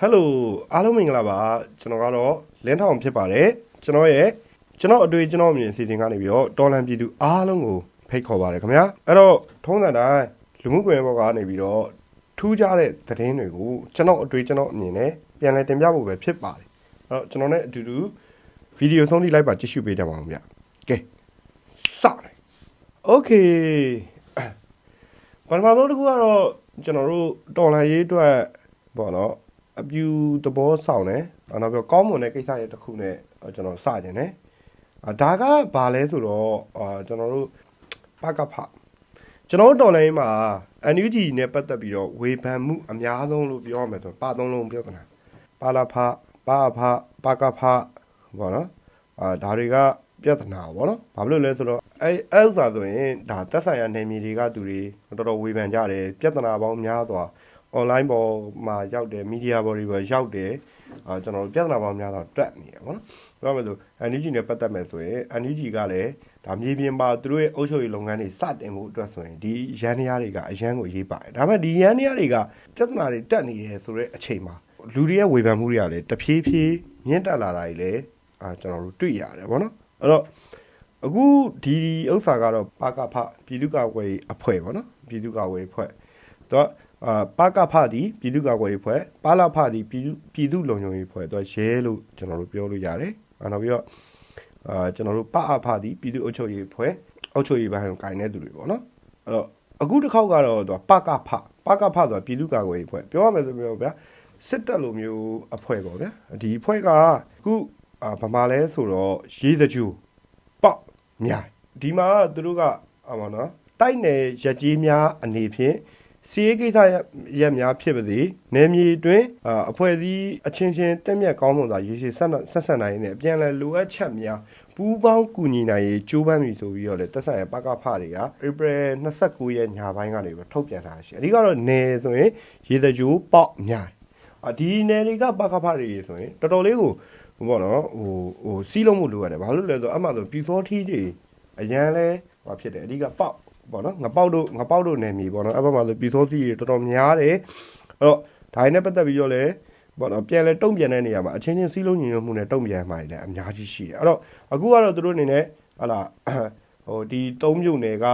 ဟယ်လိုအားလုံးမင်္ဂလာပါကျွန်တော်ကတော့လင်းထောင်ဖြစ်ပါတယ်ကျွန်တော်ရဲ့ကျွန်တော်အတွေ့ကျွန်တော်အမြင်အစီအစဉ်ကနေပြီးတော့တော်လန်ပြည်သူအားလုံးကိုဖိတ်ခေါ်ပါတယ်ခင်ဗျာအဲ့တော့ထုံးစံတိုင်းလူမှုကွန်ရက်ပေါ်ကနေပြီးတော့ထူးခြားတဲ့သတင်းတွေကိုကျွန်တော်အတွေ့ကျွန်တော်အမြင်နဲ့ပြန်လည်တင်ပြဖို့ပဲဖြစ်ပါတယ်အဲ့တော့ကျွန်တော်နဲ့အတူတူဗီဒီယိုဆုံးထိလိုက်ပါကြည့်ရှုပေးကြပါဦးဗျာကဲစတယ်โอเคပထမဆုံးတစ်ခုကတော့ကျွန်တော်တို့တော်လန်ရေးအတွက်ပေါ့နော် အပြူသဘောဆောင်တယ်။နောက်ပြီးတော့ကောင်းမွန်တဲ့ကိစ္စရဲ့တစ်ခုနဲ့ကျွန်တော်စကြင်တယ်။အာဒါကဘာလဲဆိုတော့အာကျွန်တော်တို့ပကဖကျွန်တော်တို့တော်လိုင်းမှာ NUG နဲ့ပတ်သက်ပြီးတော့ဝေဖန်မှုအများဆုံးလို့ပြောရမယ်ဆိုပါသုံးလုံးပြောကနာပါလာဖပါဖပကဖဘောနော်အာဒါတွေကပြဿနာပေါ့နော်ဘာလို့လဲဆိုတော့အဲအဲဥစ္စာဆိုရင်ဒါသက်ဆိုင်ရာနေမြေတွေကသူတွေတော်တော်ဝေဖန်ကြတယ်ပြဿနာပေါင်းများစွာ online ပေါ်မှာရောက်တယ် media ပေါ်တွေပေါ်ရောက်တယ်အာကျွန်တော်တို့ပြဿနာပေါင်းများစွာတွက်နေရပါတော့ပြောမယ်ဆို NUG နဲ့ပတ်သက်မယ်ဆိုရင် NUG ကလည်းဒါမြေပြင်မှာသူတို့ရဲ့အုပ်ချုပ်ရေးလုပ်ငန်းတွေစတင်မှုအတွက်ဆိုရင်ဒီရန်တရားတွေကအရန်ကိုရေးပါတယ်ဒါပေမဲ့ဒီရန်တရားတွေကပြဿနာတွေတက်နေတယ်ဆိုတဲ့အချိန်မှာလူတွေရဲ့ဝေဖန်မှုတွေကလည်းတဖြည်းဖြည်းမြင့်တက်လာတာကြီးလည်းအာကျွန်တော်တို့တွေ့ရတယ်ဗောနော်အဲ့တော့အခုဒီဥစ္စာကတော့ပါကဖပြည်သူ့ကာကွယ်အဖွဲ့ဗောနော်ပြည်သူ့ကာကွယ်အဖွဲ့တော့ အာပကဖသည်ပြည်သူ့ကာကွယ်ရေးဖွဲ့ပါလာဖသည်ပြည်သူပြည်သူလုံခြုံရေးဖွဲ့တော့ရဲလို့ကျွန်တော်တို့ပြောလို့ရတယ်။နောက်ပြီးတော့အာကျွန်တော်တို့ပအဖသည်ပြည်သူအုပ်ချုပ်ရေးဖွဲ့အုပ်ချုပ်ရေးဘိုင်းကိုကင်တဲ့သူတွေပေါ့နော်။အဲ့တော့အခုတစ်ခေါက်ကတော့သူပကဖပကဖဆိုတာပြည်သူ့ကာကွယ်ရေးဖွဲ့ပြောရမယ်ဆိုမျိုးဗျာစစ်တပ်လိုမျိုးအဖွဲ့ပေါ့ဗျာဒီအဖွဲ့ကအခုအာဗမာလဲဆိုတော့ရေးတကြူပေါက်မြိုင်ဒီမှာသူတို့ကအာမနော်တိုက်နယ်ရက်ကြီးများအနေဖြင့် စီးရေးကိစ္စရက်များဖြစ်ပါစေနယ်မြေတွင်အဖွဲ့အစည်းအချင်းချင်းတက်မြက်ကောင်းမွန်စွာရေရှည်ဆက်ဆက်ဆံနိုင်တဲ့အပြန်အလှန်လိုအပ်ချက်များပူးပေါင်းကူညီနိုင်ရေးကြိုးပမ်းပြီဆိုပြီးတော့လေတက်ဆိုင်ရပကဖတွေက April 29ရက်ညပိုင်းကနေပြီးထုတ်ပြန်ထားရှိအဓိကတော့နယ်ဆိုရင်ရေတကြိုးပေါက်များအဒီနယ်တွေကပကဖတွေဆိုရင်တော်တော်လေးကိုဘောနော်ဟိုဟိုစီးလုံးမှုလိုရတယ်ဘာလို့လဲဆိုတော့အမှဆိုပြူစောထီးတွေအရန်လဲဟောဖြစ်တယ်အဓိကပေါက် ပေါ့နော်ငပေါက်တို့ငပေါက်တို့နယ်မြေပေါ့နော်အဲ့ဘက်မှာဆိုပြည်စောစီတွေတော်တော်များတယ်အဲ့တော့ဒါနဲ့ပတ်သက်ပြီးတော့လည်းပေါ့နော်ပြန်လဲတုံ့ပြန်တဲ့နေရာမှာအချင်းချင်းစီးလုံးညီညွတ်မှုနဲ့တုံ့ပြန်မှလည်းအများကြီးရှိတယ်အဲ့တော့အခုကတော့သူတို့အနေနဲ့ဟာလာဟိုဒီသုံးမြို့နယ်က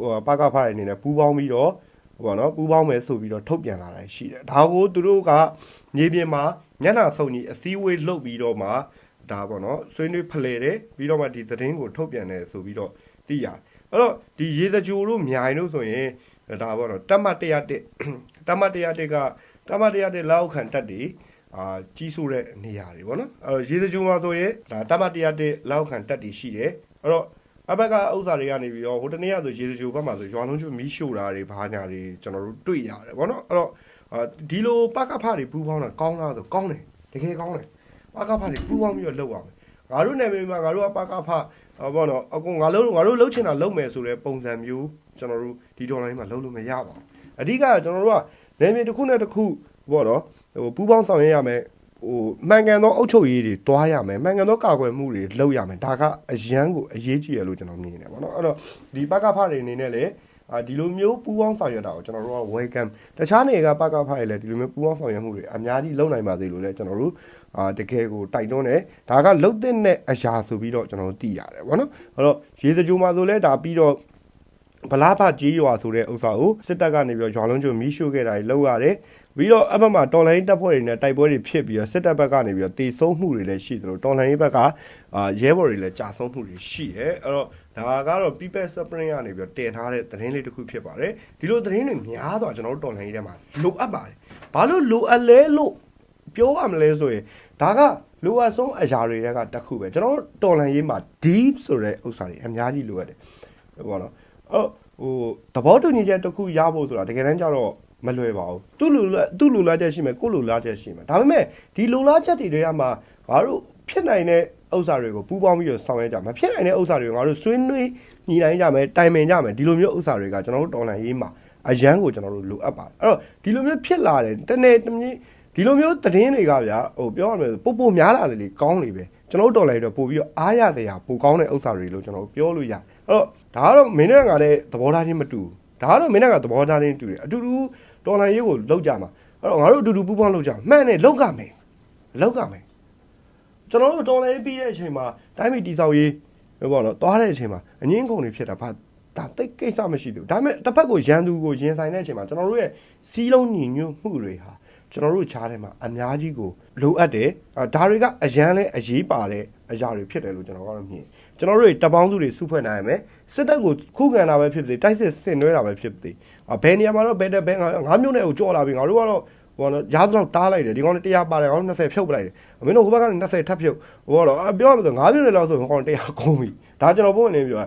ဟိုပကဖားအနေနဲ့ပူးပေါင်းပြီးတော့ပေါ့နော်ပူးပေါင်းမယ်ဆိုပြီးတော့ထုတ်ပြန်လာတာရှိတယ်ဒါကိုသူတို့ကမြေပြင်မှာမျက်နှာစုံကြီးအစည်းအဝေးလုပ်ပြီးတော့မှဒါပေါ့နော်ဆွေးနွေးဖလှယ်တယ်ပြီးတော့မှဒီသတင်းကိုထုတ်ပြန်တယ်ဆိုပြီးတော့သိရတယ် အဲ့တော့ဒီရေစကြိုတို့မြိုင်တို့ဆိုရင်ဒါပေါ့နော်တတ်မှတ်101တတ်မှတ်101ကတတ်မှတ်101လောက်ခံတက်တွေအာကြီးဆိုးတဲ့နေရာတွေပေါ့နော်အဲ့တော့ရေစကြိုမှာဆိုရင်ဒါတတ်မှတ်101လောက်ခံတက်တွေရှိတယ်အဲ့တော့အဘက်ကဥစ္စာတွေကနေပြီးတော့ဟိုတနေ့ကဆိုရေစကြိုဘက်မှာဆိုရွာလုံးကျွမီးရှို့တာတွေဘာညာတွေကျွန်တော်တို့တွေ့ရတယ်ပေါ့နော်အဲ့တော့ဒီလိုပကဖတွေပူးပေါင်းတာကောင်းလားဆိုကောင်းတယ်တကယ်ကောင်းတယ်ပကဖတွေပူးပေါင်းပြီးတော့လုပ်ရမယ်ငါတို့နယ်မြေမှာငါတို့ကပကဖ ဘောနော်အကုန်ငါတို့ငါတို့လှုပ်ချင်တာလှုပ်မယ်ဆိုတဲ့ပုံစံမျိုးကျွန်တော်တို့ဒီဒေါ်လာမှာလှုပ်လို့မရပါဘူးအဓိကကျွန်တော်တို့ကနယ်မြေတစ်ခုနဲ့တစ်ခုဘောနော်ဟိုပူးပေါင်းဆောင်ရွက်ရမယ်ဟိုမှန်ကန်သောအုပ်ချုပ်ရေးတွေတွားရမယ်မှန်ကန်သောကာကွယ်မှုတွေလုပ်ရမယ်ဒါကအရန်ကိုအရေးကြီးရလို့ကျွန်တော်မြင်နေပါတော့အဲ့တော့ဒီပကဖတွေအနေနဲ့လည်းအာဒီလိုမျိုးပူးပေါင်းဆောင်ရွက်တာကိုကျွန်တော်တို့က welcome တခြားနေကပကဖတွေလည်းဒီလိုမျိုးပူးပေါင်းဆောင်ရွက်မှုတွေအများကြီးလုပ်နိုင်ပါသေးလို့လည်းကျွန်တော်တို့ အာတကယ်ကိုတိုက်တွန်းတယ်ဒါကလုတ်တဲ့အရာဆိုပြီးတော့ကျွန်တော်တို့သိရတယ်ဗောနော်အဲ့တော့ရေစကြိုမှာဆိုလဲဒါပြီးတော့ဗလားဖကြီးရွာဆိုတဲ့ဥစ္စာကိုစစ်တပ်ကနေပြီးတော့ရွာလုံးကျုံမီးရှို့ခဲ့တာတွေလုပ်ရတယ်ပြီးတော့အဘက်မှာတော်လိုင်းတပ်ဖွဲ့တွေနဲ့တိုက်ပွဲတွေဖြစ်ပြီးတော့စစ်တပ်ဘက်ကနေပြီးတော့တေဆုံးမှုတွေလည်းရှိတယ်လို့တော်လိုင်းဘက်ကအာရဲဘော်တွေလည်းကြာဆုံးမှုတွေရှိတယ်အဲ့တော့ဒါကတော့ People Spring ကနေပြီးတော့တည်ထားတဲ့သတင်းလေးတစ်ခုဖြစ်ပါတယ်ဒီလိုသတင်းတွေများစွာကျွန်တော်တို့တော်လိုင်းထဲမှာလိုအပ်ပါတယ်ဘာလို့လိုအပ်လဲလို့ ပြောရမလဲဆိုရင်ဒါကလိုအပ်ဆုံးအရာတွေကတစ်ခုပဲကျွန်တော်တော်လန်ရေးမှာ deep ဆိုတဲ့ဥစ္စာတွေအများကြီးလိုအပ်တယ်ဟုတ်ပါတော့အော်ဟိုသဘောတူညီချက်တစ်ခုရဖို့ဆိုတာတကယ်တမ်းကျတော့မလွယ်ပါဘူးသူ့လူသူ့လူလားချက်ရှိမယ်ကိုယ့်လူလားချက်ရှိမယ်ဒါပေမဲ့ဒီလူလားချက်တွေတွေကမှငါတို့ဖြစ်နိုင်တဲ့ဥစ္စာတွေကိုပူးပေါင်းပြီးတော့ဆောင်ရွက်ကြမှာဖြစ်နိုင်တဲ့ဥစ္စာတွေကိုငါတို့ဆွေးနွေးညီနိုင်ကြမယ်တိုင်ပင်ကြမယ်ဒီလိုမျိုးဥစ္စာတွေကကျွန်တော်တို့တော်လန်ရေးမှာအရန်ကိုကျွန်တော်တို့လိုအပ်ပါတယ်အဲ့တော့ဒီလိုမျိုးဖြစ်လာတယ်တနေ့တနေ့ ဒီလိုမျိုးသတင်းတွေကဗျာဟိုပြောရမယ်ပို့ပို့များလာတယ်လေကောင်းနေပဲကျွန်တော်တို့တော်လိုက်တော့ပို့ပြီးတော့အားရစရာပိုကောင်းတဲ့ဥစ္စာတွေလို့ကျွန်တော်တို့ပြောလို့ရအဲ့တော့ဒါကတော့မင်းနဲ့ငါလည်းသဘောထားချင်းမတူဒါကတော့မင်းနဲ့ငါသဘောထားချင်းတူတယ်အတူတူတော်လိုင်းရေးကိုလောက်ကြမှာအဲ့တော့ငါတို့အတူတူပူးပေါင်းလုပ်ကြမှန်တယ်လောက်ကမယ်လောက်ကမယ်ကျွန်တော်တို့တော်လေးပြီးတဲ့အချိန်မှာတိုင်းပြည်တည်ဆောက်ရေးဘောနော်သွားတဲ့အချိန်မှာအငင်းကုန်တွေဖြစ်တာဘာဒါတိတ်ကိစ္စမရှိဘူးဒါပေမဲ့တစ်ဖက်ကိုရန်သူကိုရင်ဆိုင်တဲ့အချိန်မှာကျွန်တော်တို့ရဲ့စီးလုံးညီညွတ်မှုတွေဟာ ကျွန်တော်တို့ခြားထဲမှာအများကြီးကိုလိုအပ်တယ်အာဒါတွေကအရန်လဲအရေးပါတဲ့အရာတွေဖြစ်တယ်လို့ကျွန်တော်ကတော့မြင်ကျွန်တော်တို့တွေတပ်ပေါင်းစုတွေစုဖွဲ့နိုင်ရမယ်စစ်တပ်ကိုခုခံတာပဲဖြစ်ဖြစ်တိုက်စစ်ဆင်နွှဲတာပဲဖြစ်ဖြစ်အာဘယ်နေရာမှာတော့ဘယ်တဲ့ဘယ်ငါငါးမျိုးနဲ့ကိုကြော်လာပြီငါတို့ကတော့ဟိုကတော့ရားစလောက်တားလိုက်တယ်ဒီကောင်တရားပါတယ်ကောင်20ဖြုတ်ပလိုက်တယ်မင်းတို့ဟိုဘက်ကနေ20ထပ်ဖြုတ်ဟိုကတော့အာပြောရမယ်ဆိုငါးမျိုးနဲ့လောက်ဆိုရင်ကောင်တရားကုန်ပြီဒါကျွန်တော်ပုံနေပြောတာ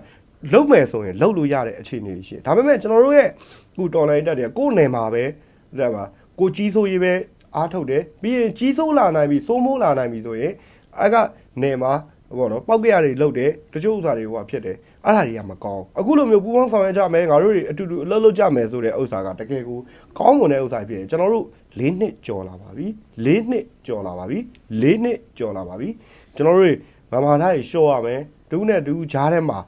လုံမယ်ဆိုရင်လုံလို့ရတဲ့အခြေအနေတွေရှိတယ်ဒါပေမဲ့ကျွန်တော်တို့ရဲ့ခုတော်လိုင်းတက်တွေကကိုယ်နယ်မှာပဲဒါပါ ကိုကြီးစိုးရေးပဲအားထုတ်တယ်ပြီးရင်ကြီးစိုးလာနိုင်ပြီစိုးမိုးလာနိုင်ပြီဆိုရင်အဲ့ကနေမှာဘောနော်ပောက်ကြရတွေလုတ်တယ်တချို့ဥစ္စာတွေဟိုဟာဖြစ်တယ်အဲ့ဒါတွေကမကောင်းအခုလိုမျိုးပူပေါင်းဆောင်ရွက်ကြမယ်ငါတို့တွေအတူတူအလုပ်လုပ်ကြမယ်ဆိုတဲ့ဥစ္စာကတကယ်ကိုကောင်းမွန်တဲ့ဥစ္စာဖြစ်တယ်ကျွန်တော်တို့၄နှစ်ကြော်လာပါပြီ၄နှစ်ကြော်လာပါပြီ၄နှစ်ကြော်လာပါပြီကျွန်တော်တို့တွေမမာသားတွေရှော့ရမယ်တူးနဲ့တူးကြားထဲမှာ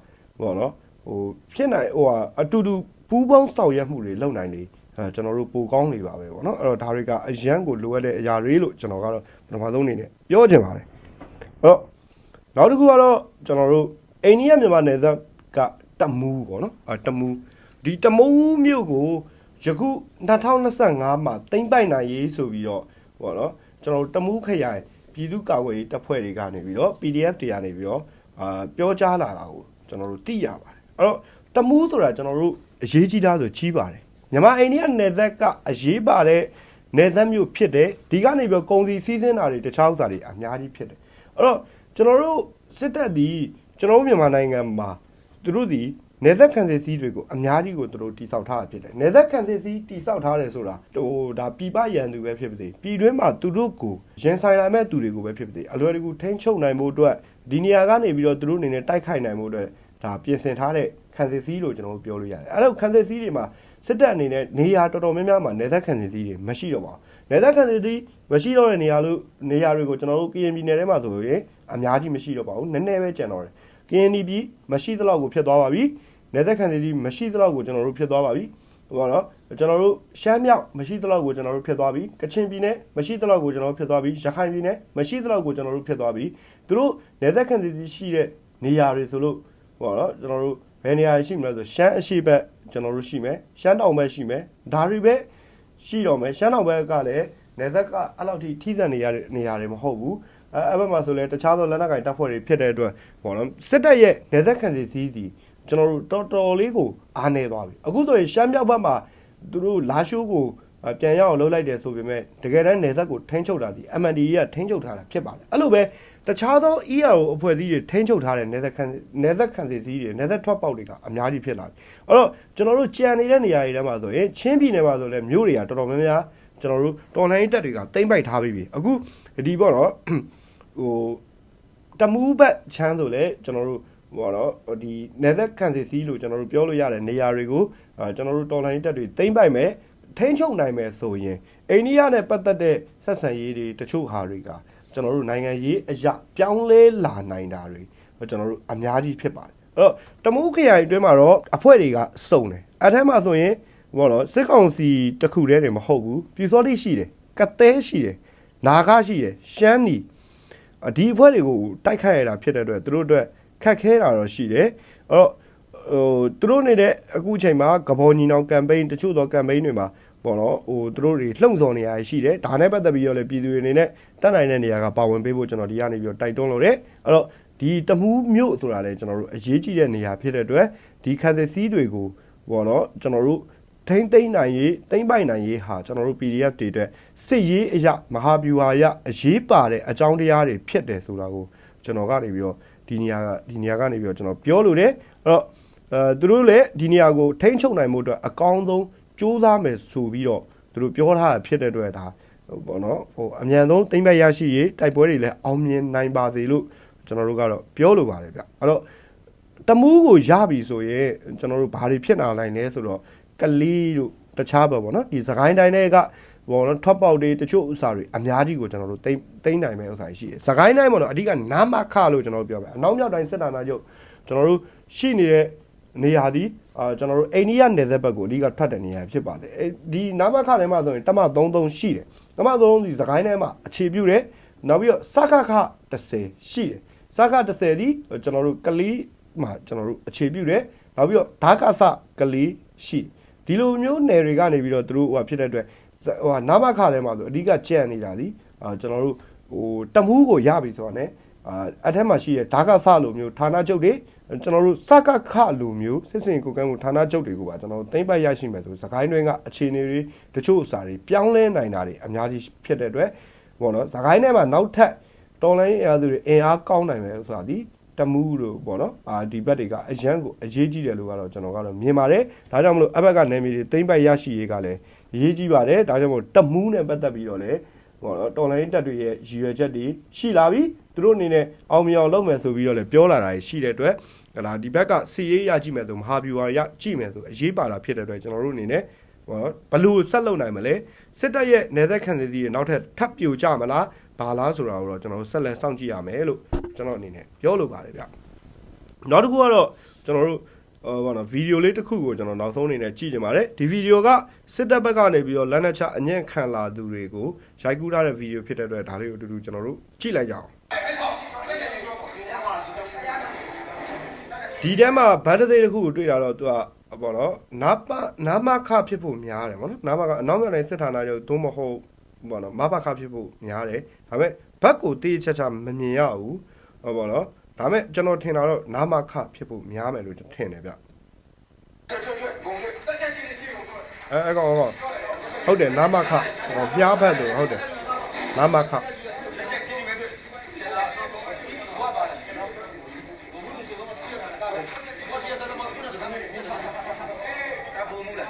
ဘောနော်ဟိုဖြစ်နိုင်ဟိုဟာအတူတူပူပေါင်းဆောင်ရွက်မှုတွေလုပ်နိုင်လေ အဲကျွန်တော်တို့ပိုကောင်းနေပါပဲဗောနော်အဲ့တော့ဒါတွေကအရန်ကိုလိုအပ်တဲ့အရာတွေလို့ကျွန်တော်ကတော့ပထမဆုံးအနေနဲ့ပြောချင်ပါတယ်အဲ့တော့နောက်တစ်ခုကတော့ကျွန်တော်တို့အိန္ဒိယမြန်မာနယ်စပ်ကတမူးဗောနော်အဲတမူးဒီတမူးမြို့ကိုယခု2025မှာတိမ့်ပိုက်နိုင်ရေးဆိုပြီးတော့ဗောနော်ကျွန်တော်တို့တမူးခရိုင်ပြည်သူ့ကာကွယ်ရေးတပ်ဖွဲ့တွေကနေပြီးတော့ PDF တွေကနေပြီးတော့အာပြောကြားလာတာကိုကျွန်တော်တို့သိရပါတယ်အဲ့တော့တမူးဆိုတာကျွန်တော်တို့အရေးကြီးတာဆိုကြီးပါတယ် မြန်မာအိန္ဒိယနယ်စပ်ကအရေးပါတဲ့နယ်စပ်မြို့ဖြစ်တယ်ဒီကနေပြီးတော့ကုန်စည်စီးဆင်းတာတွေတခြားဥစ္စာတွေအများကြီးဖြစ်တယ်အဲ့တော့ကျွန်တော်တို့စစ်တပ်ဒီကျွန်တော်တို့မြန်မာနိုင်ငံမှာသူတို့ဒီနယ်စပ်ခံစစ်စည်းတွေကိုအများကြီးကိုသူတို့တိစောက်ထားတာဖြစ်တယ်နယ်စပ်ခံစစ်စည်းတိစောက်ထားတယ်ဆိုတာဟိုဒါပြည်ပရန်သူပဲဖြစ်ပါစေပြည်တွင်းမှာသူတို့ကိုရင်ဆိုင်လာမဲ့သူတွေကိုပဲဖြစ်ပါစေအလွယ်တကူထိန်းချုပ်နိုင်ဖို့အတွက်ဒီနေရာကနေပြီးတော့သူတို့အနေနဲ့တိုက်ခိုက်နိုင်ဖို့အတွက်ဒါပြင်ဆင်ထားတဲ့ခံစစ်စည်းလို့ကျွန်တော်တို့ပြောလို့ရတယ်အဲ့တော့ခံစစ်စည်းတွေမှာ စစ်တပ်အနေနဲ့နေရာတော်တော်များများမှာနေသက်ခံစစ်သီးတွေမရှိတော့ပါဘူးနေသက်ခံစစ်သီးမရှိတော့တဲ့နေရာလို့နေရာတွေကိုကျွန်တော်တို့ကရင်ပြည်နယ်ထဲမှာဆိုရင်အများကြီးမရှိတော့ပါဘူးနည်းနည်းပဲကျန်တော့တယ်ကရင်ပြည်မရှိသလောက်ကိုဖြစ်သွားပါပြီနေသက်ခံစစ်သီးမရှိသလောက်ကိုကျွန်တော်တို့ဖြစ်သွားပါပြီဟိုကတော့ကျွန်တော်တို့ရှမ်းမြောက်မရှိသလောက်ကိုကျွန်တော်တို့ဖြစ်သွားပြီကချင်ပြည်နယ်မရှိသလောက်ကိုကျွန်တော်တို့ဖြစ်သွားပြီရခိုင်ပြည်နယ်မရှိသလောက်ကိုကျွန်တော်တို့ဖြစ်သွားပြီသူတို့နေသက်ခံစစ်သီးရှိတဲ့နေရာတွေဆိုလို့ဟိုကတော့ကျွန်တော်တို့ဘယ်နေရာရှိမလဲဆိုရှမ်းအရှိဘ က်ကျွန်တော်တို့ရှိမယ်ရှမ်းတောင်ဘက်ရှိမယ်ဒါတွေပဲရှိတော့မယ်ရှမ်းတောင်ဘက်ကလည်းနေသက်ကအဲ့လောက်ထိထိစံနေရတဲ့နေရာတွေမဟုတ်ဘူးအဲအဲ့ဘက်မှာဆိုလဲတခြားသောလက်နက်ကင်တပ်ဖွဲ့တွေဖြစ်တဲ့အတွက်ဘောနော်စစ်တပ်ရဲ့နေသက်ခံစီစည်းစီကျွန်တော်တို့တော်တော်လေးကိုအားနေသွားပြီအခုဆိုရင်ရှမ်းမြောက်ဘက်မှာသူတို့လာရှိုးကိုပြန်ရအောင်လုပ်လိုက်တယ်ဆိုပေမဲ့တကယ်တမ်းနေသက်ကိုထိန်းချုပ်တာဒီ MND ကထိန်းချုပ်ထားတာဖြစ်ပါတယ်အဲ့လိုပဲ တခြားသော EAO အဖွဲ့အစည်းတွေထိန်းချုပ်ထားတဲ့နေသက်ခံနေသက်ခံစီစည်းတွေနေသက်ထွက်ပေါက်တွေကအများကြီးဖြစ်လာပြီအဲ့တော့ကျွန်တော်တို့ကြံနေတဲ့နေရာတွေထဲမှာဆိုရင်ချင်းပြည်နယ်မှာဆိုလည်းမြို့တွေကတော်တော်များများကျွန်တော်တို့တော်လိုင်းတက်တွေကတိမ့်ပိုက်ထားပြီးပြီအခုဒီပေါ့နော်ဟိုတမူးဘက်ချမ်းဆိုလည်းကျွန်တော်တို့ဟိုတော့ဒီနေသက်ခံစီစည်းလို့ကျွန်တော်တို့ပြောလို့ရတဲ့နေရာတွေကိုအာကျွန်တော်တို့တော်လိုင်းတက်တွေတိမ့်ပိုက်မယ်ထိန်းချုပ်နိုင်မယ်ဆိုရင်အိန္ဒိယနဲ့ပတ်သက်တဲ့ဆက်ဆံရေးတွေတချို့ဟာတွေက ကျွန်တော်တို့နိုင်ငံရေးအရာပြောင်းလဲလာနိုင်တာတွေကျွန်တော်တို့အများကြီးဖြစ်ပါတယ်အဲ့တော့တမူးခရိုင်အတွင်းမှာတော့အဖွဲ့တွေကစုံတယ်အဲထဲမှာဆိုရင်ဘောတော့စစ်ကောင်စီတစ်ခုတည်းတွေမဟုတ်ဘူးပြူစောတိရှိတယ်ကသဲရှိတယ်နာဂရှိတယ်ရှမ်းနီဒီအဖွဲ့တွေကိုတိုက်ခိုက်ရတာဖြစ်တဲ့အတွက်သူတို့အတွက်ခက်ခဲတာတော့ရှိတယ်အဲ့တော့ဟိုသူတို့နေတဲ့အခုချိန်မှာကဘောညီနောင်ကမ်ပိန်းတချို့သောကမ်ပိန်းတွေမှာ ပေါ့နော်ဟိုသူတို့တွေလှုံ့ဆော်နေရရှိတယ်ဒါနဲ့ပတ်သက်ပြီးတော့လည်းပြည်သူတွေအနေနဲ့တတ်နိုင်တဲ့နေရာကပါဝင်ပေးဖို့ကျွန်တော်ဒီကနေပြီးတော့တိုက်တွန်းလို့တယ်အဲ့တော့ဒီတမူးမြို့ဆိုတာလည်းကျွန်တော်တို့အရေးကြီးတဲ့နေရာဖြစ်တဲ့အတွက်ဒီခန်းစစ်စည်းတွေကိုပေါ့နော်ကျွန်တော်တို့ထိမ့်သိမ့်နိုင်ရေးသိမ့်ပိုက်နိုင်ရေးဟာကျွန်တော်တို့ PDF တွေအတွက်စစ်ရေးအရာမဟာဗျူဟာအရအရေးပါတဲ့အကြောင်းတရားတွေဖြစ်တယ်ဆိုတာကိုကျွန်တော်ကနေပြီးတော့ဒီနေရာကဒီနေရာကနေပြီးတော့ကျွန်တော်ပြောလို့တယ်အဲ့တော့အဲသူတို့လည်းဒီနေရာကိုထိမ့်ချုပ်နိုင်မှုအတွက်အကောင်းဆုံး စူးစမ်းမယ်ဆိုပြီးတော့သူတို့ပြောထားတာဖြစ်တဲ့အတွက်ဒါဟိုပေါ့နော်ဟိုအမြန်ဆုံးတိမ့်ပိုက်ရရှိရေးတိုက်ပွဲတွေလည်းအောင်မြင်နိုင်ပါစေလို့ကျွန်တော်တို့ကတော့ပြောလိုပါတယ်ဗျအဲ့တော့တမူးကိုရပြီဆိုရင်ကျွန်တော်တို့ဘာတွေဖြစ်လာနိုင်လဲဆိုတော့ကလေးတို့တခြားပဲပေါ့နော်ဒီစကိုင်းတိုင်းတွေကဘောနော်ထွက်ပေါက်တွေတချို့ဥစ္စာတွေအများကြီးကိုကျွန်တော်တို့တိမ့်တိမ့်နိုင်မဲ့ဥစ္စာရှိတယ်။စကိုင်းတိုင်းပေါ့နော်အဓိကနာမခလို့ကျွန်တော်တို့ပြောမယ်။အနောက်မြောက်တိုင်းစစ်တာနာချုပ်ကျွန်တော်တို့ရှိနေတဲ့ နေရာသည်အာကျွန်တော်တို့အိန္ဒိယနယ်စပ်ဘက်ကိုအဓိကထွက်တဲ့နေရာဖြစ်ပါတယ်အဲဒီနာမခထဲမှာဆိုရင်တမ33ရှိတယ်တမ33ဒီစကိုင်းထဲမှာအခြေပြုတယ်နောက်ပြီးတော့စခခ30ရှိတယ်စခ30ဒီကျွန်တော်တို့ကလေးမှာကျွန်တော်တို့အခြေပြုတယ်နောက်ပြီးတော့ဓာကစကလေးရှိဒီလိုမျိုးနယ်တွေကနေပြီးတော့သူတို့ဟိုဖြစ်တဲ့အတွက်ဟိုနာမခထဲမှာဆိုအဓိကကြံ့နေတာဒီအာကျွန်တော်တို့ဟိုတမှုကိုရပြီဆိုတော့ ਨੇ အာအထက်မှာရှိတဲ့ဓာကဆလိုမျိုးဌာနချုပ်တွေ ကျွန်တော်တို့စကခလိုမျိုးစစ်စင်ကိုကန်းမှုဌာနချုပ်တွေကိုပါကျွန်တော်တို့သိမ့်ပတ်ရရှိမယ်ဆိုစကိုင်းတွင်းကအခြေအနေတွေတချို့အစာတွေပြောင်းလဲနိုင်တာတွေအများကြီးဖြစ်တဲ့အတွက်ဘောနော်စကိုင်းထဲမှာနောက်ထပ်တော်လိုင်းအင်အားစုတွေအင်အားကောင်းနိုင်မယ်ဆိုတာဒီတမှုတို့ပေါ့နော်အာဒီဘက်တွေကအရန်ကိုအရေးကြီးတယ်လို့ကတော့ကျွန်တော်ကတော့မြင်ပါတယ်ဒါကြောင့်မလို့အဘက်ကနေမီတွေသိမ့်ပတ်ရရှိရေးကလည်းအရေးကြီးပါတယ်ဒါကြောင့်မို့တမှုနဲ့ပတ်သက်ပြီးတော့လည်း ဟောတော့တော်လိုင်းတက်တွေရဲ့ရည်ရွယ်ချက်တွေရှိလာပြီသူတို့အနေနဲ့အောင်မြင်အောင်လုပ်မယ်ဆိုပြီးတော့လည်းပြောလာတာရှိတဲ့အတွက်ဟလာဒီဘက်ကစီရေးရကြည့်မယ်ဆိုမဟာဗျူဟာရကြည့်မယ်ဆိုအရေးပါတာဖြစ်တဲ့အတွက်ကျွန်တော်တို့အနေနဲ့ဟောဘလို့ဆက်လုပ်နိုင်မလဲစစ်တပ်ရဲ့နေသက်ခံစီစီရဲ့နောက်ထပ်ထပ်ပြိုကြမလားဘာလားဆိုတာကိုတော့ကျွန်တော်တို့ဆက်လက်စောင့်ကြည့်ရမယ်လို့ကျွန်တော်အနေနဲ့ပြောလိုပါတယ်ဗျနောက်တစ်ခုကတော့ကျွန်တော်တို့ ဟောဘာနော်ဗီဒီယိုလေးတစ်ခုကိုကျွန်တော်နောက်ဆုံးအနေနဲ့ကြည့်ကြပါတယ်ဒီဗီဒီယိုကစစ်တပ်ဘက်ကနေပြီးတော့လက်နက်ချအညံ့ခံလာသူတွေကိုရိုက်ကူးထားတဲ့ဗီဒီယိုဖြစ်တဲ့အတွက်ဒါလေးကိုအတူတူကျွန်တော်တို့ကြည့်လိုက်ကြအောင်ဒီထဲမှာဘတ်သေးတစ်ခုကိုတွေ့တာတော့သူကဘောနော်နာပနာမခဖြစ်ဖို့များတယ်ဗောနော်နာမကအနောက်မြောက်တိုင်းစစ်ဌာနချုပ်သို့မဟုတ်ဘောနော်မဘခဖြစ်ဖို့များတယ်ဒါပေမဲ့ဘတ်ကိုတေးချက်ချမမြင်ရဘူးဟောဘောနော် ဒါပေမဲ့ကျွန်တော်ထင်တာတော့နာမခဖြစ်ဖို့များမယ်လို့ကျွန်တော်ထင်တယ်ဗျအဲအကောင်အကောင်ဟုတ်တယ်နာမခဟောပြားဖတ်တယ်ဟုတ်တယ်နာမခ အာပုံမှုလား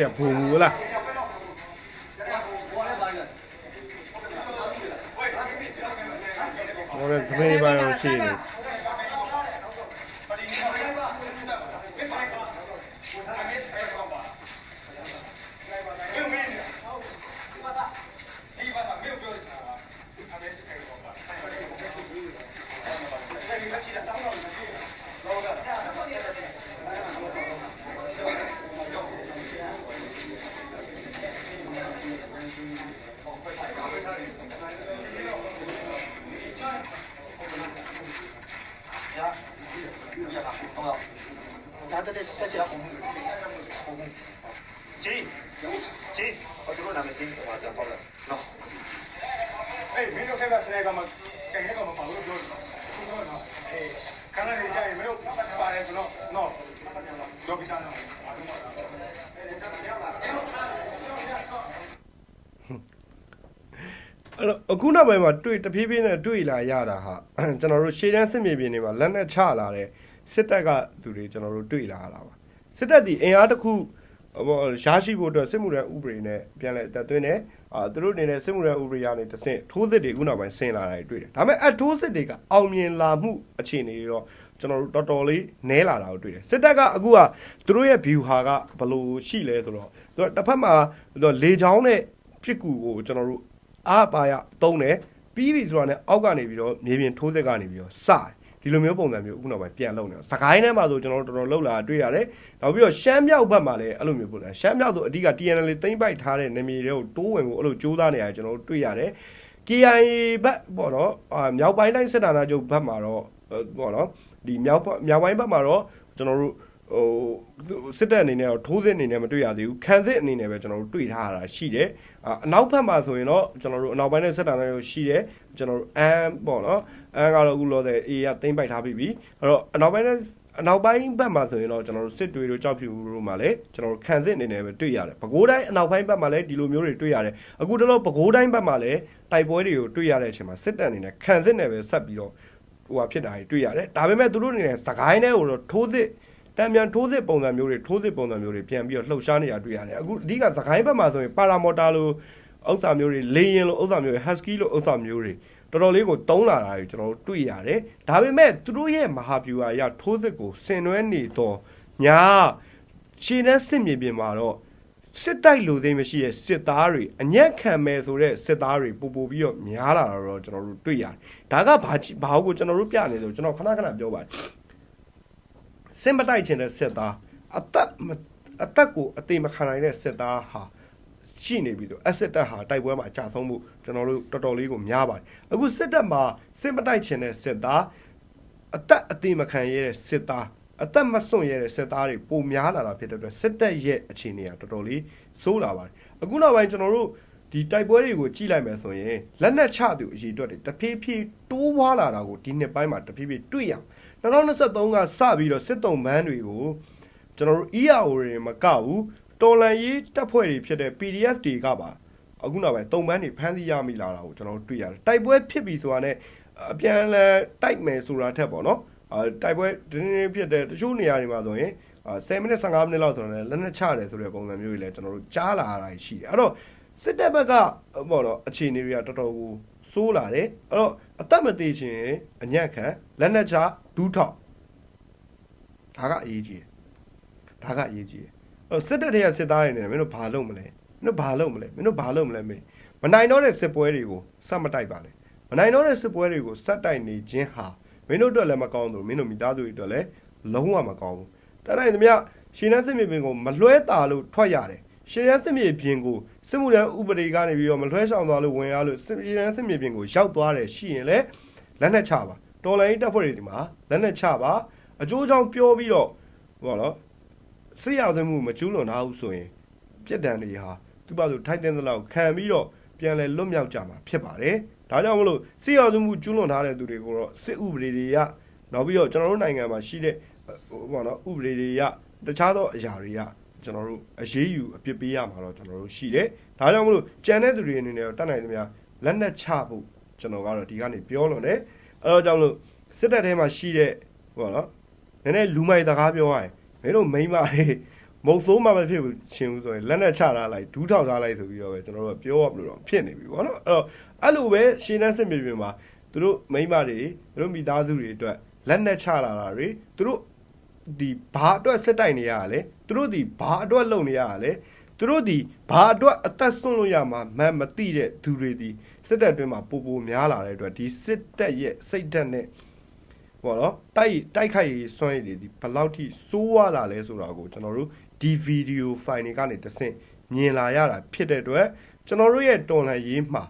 မရှိဘူးပုံမှုလားဟောတဲ့သမီးပိုင်းတော့ရှိတယ်ကြီးကြီးဘာတို့နာမည်ကြီးတော့ပြန်ပေါ့လားနော် အေးမင်းတို့ဆက်ကစနေကမှကဲဟဲ့ကမှပါလို့ပြောတယ်နော်နော်အေးခဏလေးကြာရင်မင်းတို့ပါတယ်ဆိုတော့နော်တော့ပြစားနော် အဲ့တော့အခုနောက်ပိုင်းမှာတွေ့တဖြည်းဖြည်းနဲ့တွေ့လာရတာဟာကျွန်တော်တို့ရှေ့တန်းစစ်မြေပြင်တွေမှာလက်နက်ချလာတဲ့စစ်တပ်ကသူတွေကျွန်တော်တို့တွေ့လာရတာပါစစ်တပ်ဒီအင်အားတစ်ခုဟိုရရှိဖို့အတွက်စစ်မှုရန်ဥပဒေနဲ့ပြန်လဲတက်သွင်းတယ်အာသူတို့အနေနဲ့စစ်မှုရန်ဥပဒေကနေတဆင့်ထိုးစစ်တွေအခုနောက်ပိုင်းဆင်လာတာတွေတွေ့တယ်ဒါပေမဲ့အထိုးစစ်တွေကအောင်မြင်လာမှုအခြေအနေတွေတော့ ကျွန်တော်တို့တော်တော်လေးနဲလာတာကိုတွေ့တယ်စစ်တပ်ကအခုကသူတို့ရဲ့ view ဟာကဘယ်လိုရှိလဲဆိုတော့သူကတစ်ဖက်မှာသူကလေချောင်းနဲ့ဖြစ်ကူကိုကျွန်တော်တို့အားပါရသုံးတယ်ပြီးပြီဆိုတာနဲ့အောက်ကနေပြီးတော့မြေပြင်ထိုးစစ်ကနေပြီးတော့စတယ်ဒီလိုမျိုးပုံစံမျိုးအခုနောက်ပိုင်းပြန်လုပ်နေတော့စကိုင်းထဲမှာဆိုကျွန်တော်တို့တော်တော်လှုပ်လာတာတွေ့ရတယ်နောက်ပြီးတော့ရှမ်းမြောက်ဘက်မှာလည်းအဲ့လိုမျိုးပုံစံရှမ်းမြောက်ဆိုအဓိက TNL သိမ့်ပိုက်ထားတဲ့နေမြေတွေကိုတိုးဝင်ကိုအဲ့လိုကြိုးစားနေရတယ်ကျွန်တော်တို့တွေ့ရတယ် KIA ဘက်ပေါ့နော်အာမြောက်ပိုင်းတိုင်းစစ်ဌာနချုပ်ဘက်မှာတော့ဟို ပေါ့နော်ဒီမြောက်ဘက်မြောက်ပိုင်းဘက်မှာတော့ကျွန်တော်တို့ဟဟိုစစ်တပ်အနေနဲ့တော့ထိုးစစ်အနေနဲ့မတွေ့ရသေးဘူးခံစစ်အနေနဲ့ပဲကျွန်တော်တို့တွေ့ထားရတာရှိတယ်အာအနောက်ဘက်မှာဆိုရင်တော့ကျွန်တော်တို့အနောက်ပိုင်းနဲ့စစ်တပ်နဲ့ရှိတယ်ကျွန်တော်တို့အမ်ပေါ့နော်အမ်ကတော့အခုလောတဲ့ A ကတိမ့်ပိုက်ထားပြီးပြီအဲ့တော့အနောက်ပိုင်းနဲ့အနောက်ပိုင်းဘက်မှာဆိုရင်တော့ကျွန်တော်တို့စစ်တွေတို့ကြောက်ဖြူတို့မှာလည်းကျွန်တော်တို့ခံစစ်အနေနဲ့ပဲတွေ့ရတယ်ပဲခူးတိုင်းအနောက်ပိုင်းဘက်မှာလည်းဒီလိုမျိုးတွေတွေ့ရတယ်အခုတလို့ပဲခူးတိုင်းဘက်မှာလည်းတိုက်ပွဲတွေကိုတွေ့ရတဲ့အချိန်မှာစစ်တပ်အနေနဲ့ခံစစ်နဲ့ပဲဆက်ပြီးတော့ ဟိုဟာဖြစ်တာတွေတွေ့ရတယ်ဒါပေမဲ့သူတို့အနေနဲ့စကိုင်းထဲကိုတော့ထိုးစစ်တံမြန်ထိုးစစ်ပုံစံမျိုးတွေထိုးစစ်ပုံစံမျိုးတွေပြန်ပြီးတော့လှုပ်ရှားနေတာတွေ့ရတယ်အခုအဓိကစကိုင်းဘက်မှာဆိုရင်ပါရာမော်တာလိုဥစ္စာမျိုးတွေလေရင်လိုဥစ္စာမျိုးတွေ husky လိုဥစ္စာမျိုးတွေတော်တော်လေးကိုတုံးလာတာကိုကျွန်တော်တို့တွေ့ရတယ်ဒါပေမဲ့သူတို့ရဲ့မဟာဗျူဟာအရထိုးစစ်ကိုဆင်နွှဲနေတော့ညာရှင်းတဲ့စစ်မြေပြင်မှာတော့ စစ်တိုက်လူသိမ်းမရှိတဲ့စစ်သားတွေအညက်ခံမယ်ဆိုတဲ့စစ်သားတွေပို့ပို့ပြီးတော့များလာတော့ကျွန်တော်တို့တွေ့ရတယ်ဒါကဘာကြီးဘာကိုကျွန်တော်တို့ပြနေဆိုကျွန်တော်ခဏခဏပြောပါတယ်စင်မတိုက်ချင်တဲ့စစ်သားအသက်မအသက်ကိုအသေးမခံနိုင်တဲ့စစ်သားဟာရှိနေပြီတော့အစစ်တပ်ဟာတိုက်ပွဲမှာအကြဆုံးမှုကျွန်တော်တို့တော်တော်လေးကိုများပါတယ်အခုစစ်တပ်မှာစင်မတိုက်ချင်တဲ့စစ်သားအသက်အသေးမခံရတဲ့စစ်သား အသက်မစွန့်ရတဲ့စစ်သားတွေပုံများလာတာဖြစ်တဲ့အတွက်စစ်တပ်ရဲ့အခြေအနေကတော်တော်လေးဆိုးလာပါတယ်အခုနောက်ပိုင်းကျွန်တော်တို့ဒီတိုက်ပွဲတွေကိုကြည့်လိုက်မယ်ဆိုရင်လက်နက်ချသူအရေးအတွက်တွေတဖြည်းဖြည်းတိုးပွားလာတာကိုဒီနှစ်ပိုင်းမှာတဖြည်းဖြည်းတွေ့ရအောင်2023ကစပြီးတော့စစ်တုံးဘန်းတွေကိုကျွန်တော်တို့ EAO တွေမကဘူးတော်လန်ရေးတပ်ဖွဲ့တွေဖြစ်တဲ့ PDF တွေကပါအခုနောက်ပိုင်းတုံးဘန်းတွေဖမ်းဆီးရမိလာတာကိုကျွန်တော်တို့တွေ့ရတယ်တိုက်ပွဲဖြစ်ပြီဆိုတာနဲ့အပြန်အလှန်တိုက်မယ်ဆိုတာထက်ပေါ့နော် အဲတိုက်ပွဲဒီနေ့ဖြစ်တဲ့တချို့နေရာတွေမှာဆိုရင်အာ10မိနစ်15မိနစ်လောက်ဆိုတော့လည်းလက်နက်ချတယ်ဆိုတဲ့ပုံစံမျိုးတွေလည်းကျွန်တော်တို့ကြားလာရတာရှိတယ်အဲ့တော့စစ်တပ်ဘက်ကပေါ့နော်အခြေအနေတွေကတော်တော်ကိုစိုးလာတယ်အဲ့တော့အသက်မသေးခြင်းအညံ့ခံလက်နက်ချဒူးထောက်ဒါကအရေးကြီးတယ်ဒါကအရေးကြီးတယ်အဲ့တော့စစ်တပ်တွေကစစ်သားတွေနေမင်းတို့ဘာလုပ်မလဲမင်းတို့ဘာလုပ်မလဲမင်းတို့ဘာလုပ်မလဲမေးမနိုင်တော့တဲ့စစ်ပွဲတွေကိုစက်မတိုက်ပါနဲ့မနိုင်တော့တဲ့စစ်ပွဲတွေကိုစက်တိုက်နေခြင်းဟာ မင်းတို့အတွက်လည်းမကောင်းဘူးမင်းတို့မိသားစုတွေအတွက်လည်းလုံးဝမကောင်းဘူးတတိုင်းသမျှရှင်နှန်းစစ်မြေပြင်ကိုမလွှဲတာလို့ထွက်ရတယ်ရှင်နှန်းစစ်မြေပြင်ကိုစစ်မှုထမ်းဥပဒေကနေပြီးတော့မလွှဲဆောင်သွားလို့ဝင်ရလို့ရှင်နှန်းစစ်မြေပြင်ကိုရောက်သွားတယ်ရှိရင်လည်းလက်နက်ချပါတော်လိုင်းတပ်ဖွဲ့တွေဒီမှာလက်နက်ချပါအကျိုးကြောင့်ပြောပြီးတော့ဘောနော်စစ်ရသွင်းမှုမကျူးလွန်ထားဘူးဆိုရင်ပြစ်ဒဏ်တွေဟာသူ့ဘာလို့ထိုက်တဲ့လောက်ခံပြီးတော့ပြန်လဲလွတ်မြောက်ကြမှာဖြစ်ပါတယ် ဒါကြောင့်မလို့စစ်ရသွင်းမှုကျူးလွန်ထားတဲ့သူတွေကိုတော့စစ်ဥပဒေတွေကနောက်ပြီးတော့ကျွန်တော်တို့နိုင်ငံမှာရှိတဲ့ဟိုဘောနော်ဥပဒေတွေကတခြားသောအရာတွေကကျွန်တော်တို့အရေးယူအပြစ်ပေးရမှာတော့ကျွန်တော်တို့ရှိတယ်ဒါကြောင့်မလို့ကြံတဲ့သူတွေအနေနဲ့တော့တတ်နိုင်သမျှလက်နက်ချဖို့ကျွန်တော်ကတော့ဒီကနေပြောလို့ ਨੇ အဲတော့ကြောင့်မလို့စစ်တပ်ထဲမှာရှိတဲ့ဟိုနော်နည်းနည်းလူမိုက်စကားပြောရရင်မင်းတို့မိန်းမတွေမုတ်ဆိုးမှမဖြစ်ဘူးချင်းဘူးဆိုရင်လက်နဲ့ချထားလိုက်ဒူးထောက်ထားလိုက်ဆိုပြီးတော့ပဲကျွန်တော်တို့ကပြောရမလို့တော့ဖြစ်နေပြီပေါ့နော်အဲ့တော့ အဲ့လိုပဲရှင်းတဲ့စစ်မြေပြင်မှာသူတို့မိန်းမတွေသူတို့မိသားစုတွေအတွက်လက်နဲ့ချလာတာတွေသူတို့ဒီဘာအတွက်စစ်တိုက်နေရတာလဲသူတို့ဒီဘာအတွက်လုံနေရတာလဲသူတို့ဒီဘာအတွက်အသက်ဆွန့်လို့ရမှာမမသိတဲ့သူတွေဒီစစ်တပ်အတွင်းမှာပိုပိုများလာတဲ့အတွက်ဒီစစ်တပ်ရဲ့စိတ်ဓာတ်နဲ့ပေါ့နော်တိုက်တိုက်ခိုက်ရေးစွမ်းရည်တွေဒီဘယ်လောက်ထိစိုးဝါလာလဲဆိုတာကိုကျွန်တော်တို့ဒီဗီဒီယိုဖိုင်တွေကနေတဆင့်မြင်လာရတာဖြစ်တဲ့အတွက်ကျွန်တော်တို့ရဲ့တော်လှန်ရေးမှာ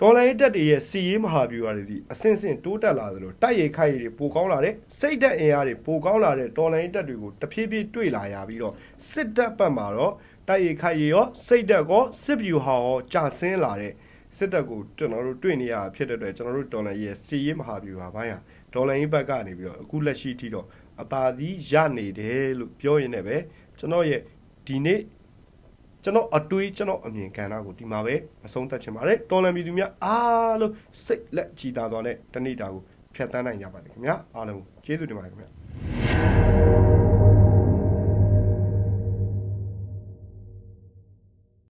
တော်လှန်ရေးတပ်တွေရဲ့စီရေးမဟာဗျူဟာတွေဒီအဆင့်ဆင့်တိုးတက်လာသလိုတိုက်ရိုက်ခိုက်ရည်တွေပိုကောင်းလာတယ်စိတ်ဓာတ်အင်အားတွေပိုကောင်းလာတဲ့တော်လှန်ရေးတပ်တွေကိုတဖြည်းဖြည်းတွေ့လာရပြီးတော့စစ်တပ်ဘက်မှာတော့တိုက်ရိုက်ခိုက်ရည်ရောစိတ်ဓာတ်ကောစစ်ဗျူဟာရောကြာဆင်းလာတဲ့စစ်တပ်ကိုကျွန်တော်တို့တွေ့နေရတာဖြစ်တဲ့အတွက်ကျွန်တော်တို့တော်လှန်ရေးရဲ့စီရေးမဟာဗျူဟာဘိုင်းဟာဒေါ်လာရင်းဘက်ကနေပြီးတော့အခုလက်ရှိထိတော့အသာစီးရနေတယ်လို့ပြောရင်းနဲ့ပဲကျွန်တော်ရဲ့ဒီနေ့ ကျွန်တော်အတွေးကျွန်တော်အမြင်ကဏ္ဍကိုဒီမှာပဲအဆုံးသတ်ချင်ပါတယ်တော်လန်ပြည်သူများအားလုံးစိတ်လက်ကြည်သာသွားတဲ့တနေ့တာကိုဖျက်ဆီးနိုင်ကြပါစေခင်ဗျာအားလုံးကျေးဇူးတင်ပါတယ်ခင်ဗျာ